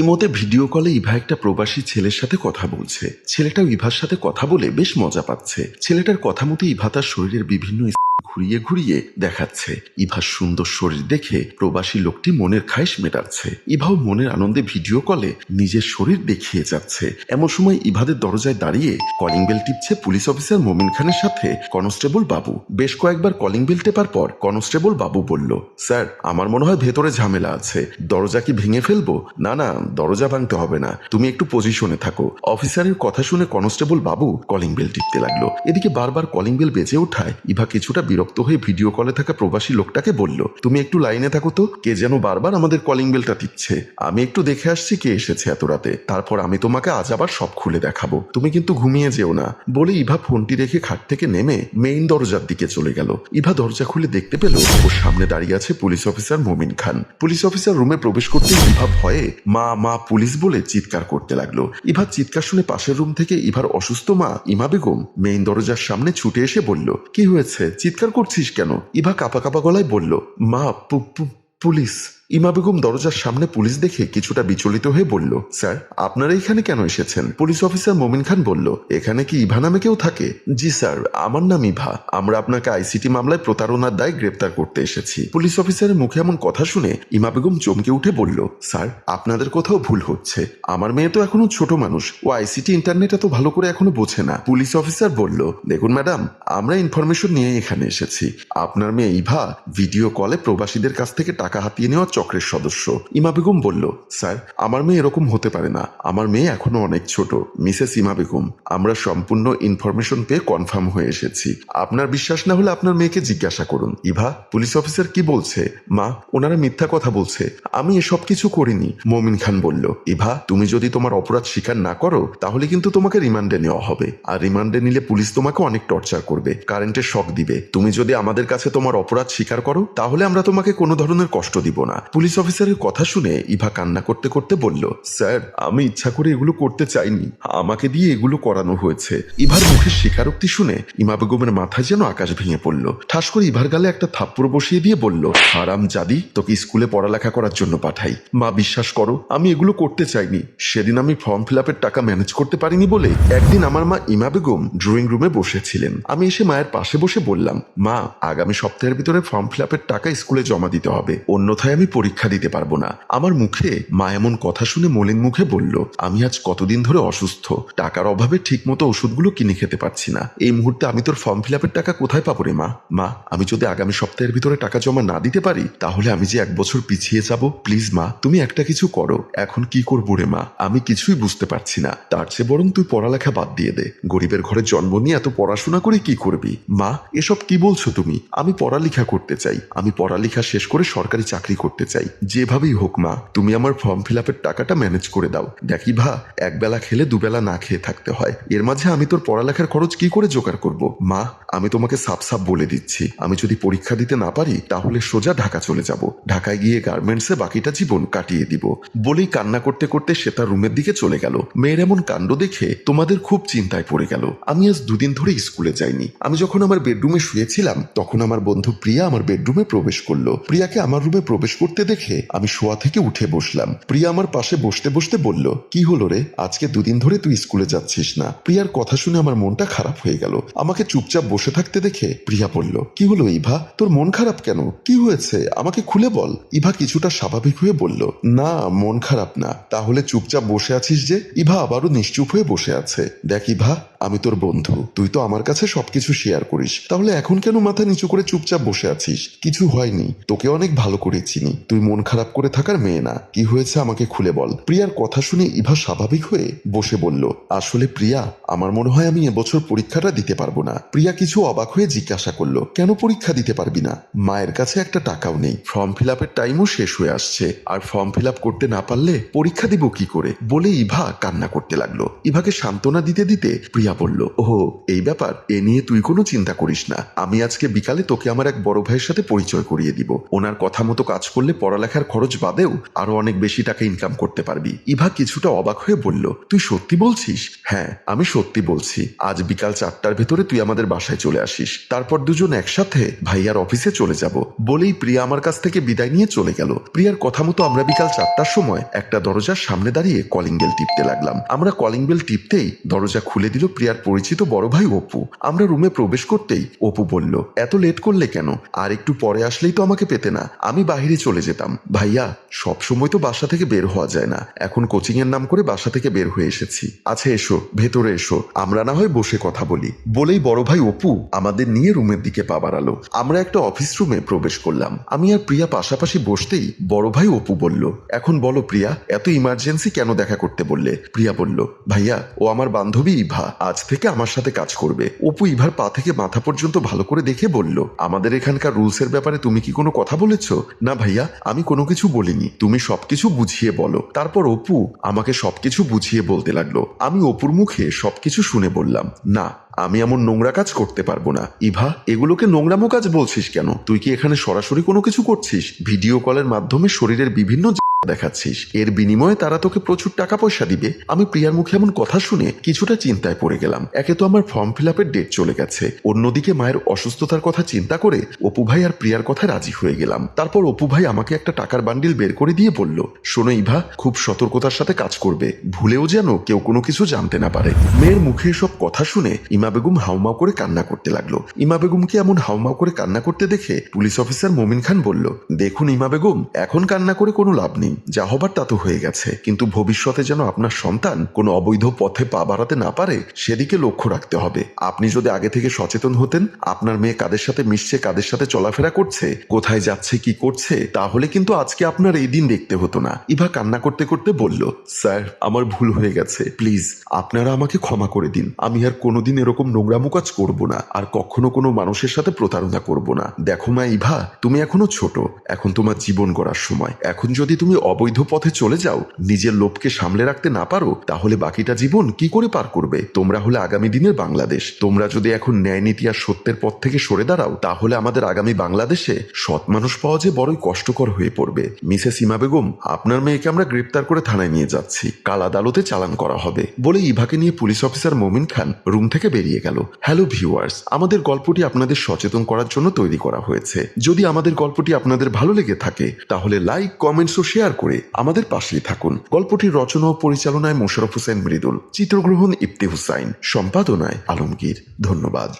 ইমোতে ভিডিও কলে ইভা একটা প্রবাসী ছেলের সাথে কথা বলছে। ছেলেটাও ইভার সাথে কথা বলে বেশ মজা পাচ্ছে। ছেলেটার কথা মতো ইভা তার শরীরের বিভিন্ন ঘুরিয়ে ঘুরিয়ে দেখাচ্ছে। ইভার সুন্দর শরীর দেখে প্রবাসী লোকটি মনের খাইশ মেটাচ্ছে। ইভাও মনের আনন্দে ভিডিও কলে নিজের শরীর দেখিয়ে যাচ্ছে। এমন সময় ইভাদের দরজায় দাঁড়িয়ে কলিং বেল টিপছে পুলিশ অফিসার মোমিন খানের সাথে কনস্টেবল বাবু। বেশ কয়েকবার কলিং বেল টেপার পর কনস্টেবল বাবু বলল, স্যার, আমার মনে হয় ভেতরে ঝামেলা আছে। দরজা কি ভেঙে ফেলব? না না, দরজা ভাঙতে হবে না। তুমি একটু পজিশনে থাকো। অফিসারের কথা শুনে কনস্টেবল বাবু কলিং বেল টিপতে লাগল। এদিকে বারবার কলিং বেল বেজে ওঠায় ইভা কিছুটা বিরক্ত হয়ে ভিডিও কলে থাকা প্রবাসী লোকটাকে বলল, তুমি একটু লাইনে থাকো তো, কে যেন বারবার আমাদের কলিং বেলটা টিপছে আমি একটু দেখে আসছি কে এসেছে এত রাতে। তারপর আমি তোমাকে আজ আবার সব খুলে দেখাবো। তুমি কিন্তু ঘুমিয়ে যেও না। বলে ইভা ফোনটি রেখে খাট থেকে নেমে মেইন দরজার দিকে চলে গেল। ইভা দরজা খুলে দেখতে পেল, ওর সামনে দাঁড়িয়ে আছে police officer Momin Khan. Police officer রুমে প্রবেশ করতে ইভা ভয়ে, মা মা, পুলিশ বলে চিৎকার করতে লাগল। ইভা চিৎকার শুনে পাশের রুম থেকে ইভার অসুস্থ মা ইমা বেগম মেইন দরজার সামনে ছুটে এসে বলল, কি হয়েছে? চিৎকার করছিস কেন? ইভা কাপা কাপা গলায় বলল মা পুলিশ। ইমা বেগম দরজার সামনে পুলিশ দেখে কিছুটা বিচলিত হয়ে বলল, স্যার, আপনারা এখানে কেন এসেছেন? পুলিশ অফিসার মোমিন খান বলল, এখানে কি ইভা নামে কেউ থাকে? জি, স্যার, আমার নাম ইভা। আমরা আপনাকে আইসিটি মামলায় প্রতারণার দায় গ্রেপ্তার করতে এসেছি। পুলিশ অফিসারের মুখে এমন কথা শুনে ইমা বেগম চমকে উঠে বলল, স্যার, আপনাদের কোথাও ভুল হচ্ছে। আমার মেয়ে তো এখনও ছোট মানুষ, ও আইসিটি ইন্টারনেট এত ভালো করে এখনও বোঝে না। পুলিশ অফিসার বলল, দেখুন ম্যাডাম, আমরা ইনফরমেশন নিয়ে এখানে এসেছি। আপনার মেয়ে ইভা ভিডিও কলে প্রবাসীদের কাছ থেকে টাকা হাতিয়ে নেওয়া চক্রের সদস্য। ইমা বেগম বলল, স্যার, আমার মেয়ে এরকম হতে পারে না। আমার মেয়ে এখনও অনেক ছোট। মিসেস ইমা বেগম, আমরা সম্পূর্ণ ইনফরমেশন পেয়ে কনফার্ম হয়ে এসেছি। আপনার বিশ্বাস না হলে আপনার মেয়েকে জিজ্ঞাসা করুন। ইভা পুলিশ অফিসার কি বলছে? মা, ওনারা মিথ্যা কথা বলছে। আমি এসব কিছু করিনি, মমিন খান বলল। ইভা, তুমি যদি তোমার অপরাধ স্বীকার না করো, তাহলে কিন্তু তোমাকে রিমান্ডে নেওয়া হবে। আর রিমান্ডে নিলে পুলিশ তোমাকে অনেক টর্চার করবে কারেন্টের শখ দিবে। তুমি যদি আমাদের কাছে তোমার অপরাধ স্বীকার করো, তাহলে আমরা তোমাকে কোনো ধরনের কষ্ট দিব না। পুলিশ অফিসারের কথা শুনে ইভা কান্না করতে করতে বলল, স্যার, আমি ইচ্ছা করে এগুলো করতে চাইনি। আমাকে দিয়ে এগুলো করানো হয়েছে। ইভার মুখের স্বীকারোক্তি শুনে ইমা বেগমের মাথায় যেন আকাশ ভেঙে পড়ল। ঠাস করে ইভার গালে একটা থাপ্পড় বসিয়ে দিয়ে বলল, হারাম জাদি, তোকে স্কুলে পড়ালেখা করার জন্য পাঠাই। মা, বিশ্বাস করো, আমি এগুলো করতে চাইনি। সেদিন আমি ফর্ম ফিল টাকা ম্যানেজ করতে পারিনি বলে একদিন আমার মা ইমা বেগম ড্রয়িং রুমে বসেছিলেন। আমি এসে মায়ের পাশে বসে বললাম, মা, আগামী সপ্তাহের ভিতরে ফর্ম ফিল টাকা স্কুলে জমা দিতে হবে। অন্যথায় আমি পরীক্ষা দিতে পারব না। আমার মুখে মা এমন কথা শুনে মলিন মুখে বলল, আমি আজ কতদিন ধরে অসুস্থ। টাকার অভাবে ঠিকমতো ওষুধগুলো কিনে খেতে পারছি না। এই মুহূর্তে আমি তোর ফর্ম ফিল আপের টাকা কোথায় পাবো রে মা? মা, আমি যদি আগামী সপ্তাহের ভিতরে টাকা জমা না দিতে পারি, তাহলে আমি যে এক বছর পিছিয়ে যাব প্লিজ মা, তুমি একটা কিছু করো। এখন কি করব রে মা? আমি কিছুই বুঝতে পারছি না। তার চেয়ে বরং তুই পড়ালেখা বাদ দিয়ে দে। গরিবের ঘরে জন্ম নিয়ে এত পড়াশোনা করে কি করবি? মা, এসব কি বলছো তুমি? আমি পড়ালেখা করতে চাই। আমি পড়ালেখা শেষ করে সরকারি চাকরি করতে চাই। যেভাবেই হোক মা, তুমি আমার ফর্ম ফিল আপের টাকাটা ম্যানেজ করে দাও। দেখি ভা, একবেলা খেলে দুবেলা না খেয়ে থাকতে হয়। এর মাঝে আমি তোর পড়ালেখার খরচ কি করে জোগাড় করব? মা আমি তোমাকে সাপ সাপ বলে দিচ্ছি। আমি যদি পরীক্ষা দিতে না পারি, তাহলে সোজা ঢাকা চলে যাব। ঢাকায় গিয়ে গার্মেন্টসে বাকিটা জীবন কাটিয়ে দিব। বলেই কান্না করতে করতে সে তার রুমের দিকে চলে গেল। মেয়ের এমন কাণ্ড দেখে তোমাদের খুব চিন্তায় পড়ে গেল। আমি আজ দুদিন ধরে স্কুলে যাইনি। আমি যখন আমার বেডরুমে শুয়েছিলাম, তখন আমার বন্ধু প্রিয়া আমার বেডরুমে প্রবেশ করল। প্রিয়াকে আমার রুমে প্রবেশ করতে দেখে আমি শোয়া থেকে উঠে বসলাম। প্রিয়া আমার পাশে বসতে বসতে বলল, কি হলো রে? আজকে দুদিন ধরে তুই স্কুলে যাচ্ছিস না? প্রিয়ার কথা শুনে আমার মনটা খারাপ হয়ে গেল। আমাকে চুপচাপ বসে থাকতে দেখে প্রিয়া বলল, কি হলো ইভা? তোর মন খারাপ কেন? কি হয়েছে? আমাকে খুলে বল। ইভা কিছুটা স্বাভাবিক হয়ে বলল, না, মন খারাপ না। তাহলে চুপচাপ বসে আছিস যে? ইভা আবারও নিশ্চুপ হয়ে বসে আছে। দেখ ইভা, আমি তোর বন্ধু। তুই তো আমার কাছে সবকিছু শেয়ার করিস। তাহলে এখন কেন মাথা নিচু করে চুপচাপ বসে আছিস? কিছু হয়নি। তোকে অনেক ভালো করে চিনি। তুই মন খারাপ করে থাকার মেয়ে না। কি হয়েছে আমাকে খুলে বল। প্রিয়ার কথা শুনে ইভা স্বাভাবিক হয়ে বসে বলল, আসলে প্রিয়া, আমার মনে হয় আমি এবছর পরীক্ষাটা দিতে পারব না। প্রিয়া কিছু অবাক হয়ে জিজ্ঞাসা করল, কেন পরীক্ষা দিতে পারবি না? মায়ের কাছে একটা টাকাও নেই। ফর্ম ফিল আপের টাইমও শেষ হয়ে আসছে। আর ফর্ম ফিল আপ করতে না পারলে পরীক্ষা দিব কি করে? বলে ইভা কান্না করতে লাগল। ইভাকে সান্ত্বনা দিতে দিতে প্রিয়া বলল, ওহো, এই ব্যাপার, এ নিয়ে তুই কোনো চিন্তা করিস না। আমি আজকে বিকালে তোকে আমার এক বড় ভাইয়ের সাথে পরিচয় করিয়ে দিব। ওনার কথা মতো কাজ করলে পড়ালেখার খরচ বাদেও আরও অনেক বেশি টাকা ইনকাম করতে পারবি। ইভা কিছুটা অবাক হয়ে বলল, তুই সত্যি বলছিস? হ্যাঁ আমি সত্যি বলছি। আজ বিকাল চারটার ভেতরে তুই আমাদের বাসায় চলে আসিস। তারপর দুজন একসাথে ভাইয়ার অফিসে চলে যাব। বলেই প্রিয়া আমার কাছ থেকে বিদায় নিয়ে চলে গেল। প্রিয়ার কথা মতো আমরা বিকাল চারটার সময় একটা দরজার সামনে দাঁড়িয়ে কলিং বেল টিপতে লাগলাম। আমরা কলিং বেল টিপতেই দরজা খুলে দিল প্রিয়ার পরিচিত বড় ভাই অপু। আমরা রুমে প্রবেশ করতেই অপু বলল, এত লেট করলে কেন? আর একটু পরে আসলেই তো আমাকে পেতে না। আমি বাহিরে চলে যেতাম। ভাইয়া, সব সময় তো বাসা থেকে বের হওয়া যায় না। এখন কোচিং এর নাম করে বাসা থেকে বের হয়ে এসেছি। আচ্ছা এসো, ভেতরে এসো। আমরা না হয় বসে কথা বলি। বলেই বড় ভাই অপু আমাদের নিয়ে রুমের দিকে পা বাড়ালো। আমরা একটা অফিস রুমে প্রবেশ করলাম। আমি আর প্রিয়া পাশাপাশি বসতেই বড় ভাই অপু বলল, এখন বলো প্রিয়া, এত ইমার্জেন্সি কেন দেখা করতে বললে? প্রিয়া বলল, ভাইয়া, ও আমার বান্ধবী ইভা, আজ থেকে আমার সাথে কাজ করবে। অপু ইভার পা থেকে মাথা পর্যন্ত ভালো করে দেখে বলল, আমাদের এখানকার রুলসের ব্যাপারে তুমি কি কোনো কথা বলেছ? না ভাইয়া, আমি কোনো কিছু বলিনি। তুমি সবকিছু বুঝিয়ে বলো। তারপর অপু আমাকে সবকিছু বুঝিয়ে বলতে লাগল। আমি অপুর মুখে সবকিছু শুনে বললাম, না আমি এমন নোংরা কাজ করতে পারব না। ইভা, এগুলোকে নোংরামো কাজ বলছিস কেন? তুই কি এখানে সরাসরি কোনো কিছু করছিস? ভিডিও কলের মাধ্যমে শরীরের বিভিন্ন দেখাচ্ছিস। এর বিনিময়ে তারা তোকে প্রচুর টাকা পয়সা দিবে। আমি প্রিয়ার মুখে এমন কথা শুনে কিছুটা চিন্তায় পড়ে গেলাম। একে তো আমার ফর্ম ফিল আপের ডেট চলে গেছে। অন্যদিকে মায়ের অসুস্থতার কথা চিন্তা করে অপু ভাই আর প্রিয়ার কথায় রাজি হয়ে গেলাম। তারপর অপু ভাই আমাকে একটা টাকার বান্ডিল বের করে দিয়ে বলল, শোনো ইভা, খুব সতর্কতার সাথে কাজ করবে। ভুলেও যেন কেউ কোনো কিছু জানতে না পারে। মেয়ের মুখে সব কথা শুনে ইমা বেগম হাউমাউ করে কান্না করতে লাগল। ইমা বেগমকে এমন হাউমাউ করে কান্না করতে দেখে পুলিশ অফিসার মোমিন খান বলল, দেখুন ইমা বেগম, এখন কান্না করে কোনো লাভ নেই। যা হবার তা তো হয়ে গেছে। কিন্তু ভবিষ্যতে যেন আপনার সন্তান কোনো অবৈধ পথে পা বাড়াতে না পারে, সেদিকে লক্ষ্য রাখতে হবে। আপনি যদি আগে থেকে সচেতন হতেন, আপনার মেয়ে কাদের সাথে মিশছে, কাদের সাথে চলাফেরা করছে, কোথায় যাচ্ছে, কি করছে, তাহলে কিন্তু আজকে আপনার এই দিন দেখতে হতো না। ইভা কান্না করতে করতে বলল, স্যার, আমার ভুল হয়ে গেছে। প্লিজ, আপনারা আমাকে ক্ষমা করে দিন। আমি আর কোনোদিন এরকম নোংরামো কাজ করব না, আর কখনো কোনো মানুষের সাথে প্রতারণা করব না। দেখো মা ইভা, তুমি এখনও ছোট। এখন তোমার জীবন গড়ার সময়। এখন যদি তুমি অবৈধ পথে চলে যাও, নিজের লোভকে সামলে রাখতে না পারো, তাহলে বাকিটা জীবন কি করে পার করবে? তোমরা হলে আগামী দিনের বাংলাদেশ। তোমরা যদি এখন ন্যায় নীতি আর সত্যের পথ থেকে সরে দাঁড়াও, তাহলে আমাদের আগামী বাংলাদেশে সৎ মানুষ পাওয়া যে বড়ই কষ্টকর হয়ে পড়বে। মিসেস ইমা বেগম, আপনার মেয়েকে আমরা গ্রেপ্তার করে থানায় নিয়ে যাচ্ছি। কাল আদালতে চালান করা হবে। বলে ইভাকে নিয়ে police officer Momin Khan room থেকে বেরিয়ে গেল। হ্যালো ভিউয়ার্স, আমাদের গল্পটি আপনাদের সচেতন করার জন্য তৈরি করা হয়েছে। যদি আমাদের গল্পটি আপনাদের ভালো লেগে থাকে, তাহলে লাইক, কমেন্টস ও শেয়ার করে আমাদের পাশেই থাকুন। গল্পটির রচনা ও পরিচালনায় মোশারফ হোসেন মৃদুল। চিত্রগ্রহণ ইফতি হুসাইন। সম্পাদনায় আলমগীর। ধন্যবাদ।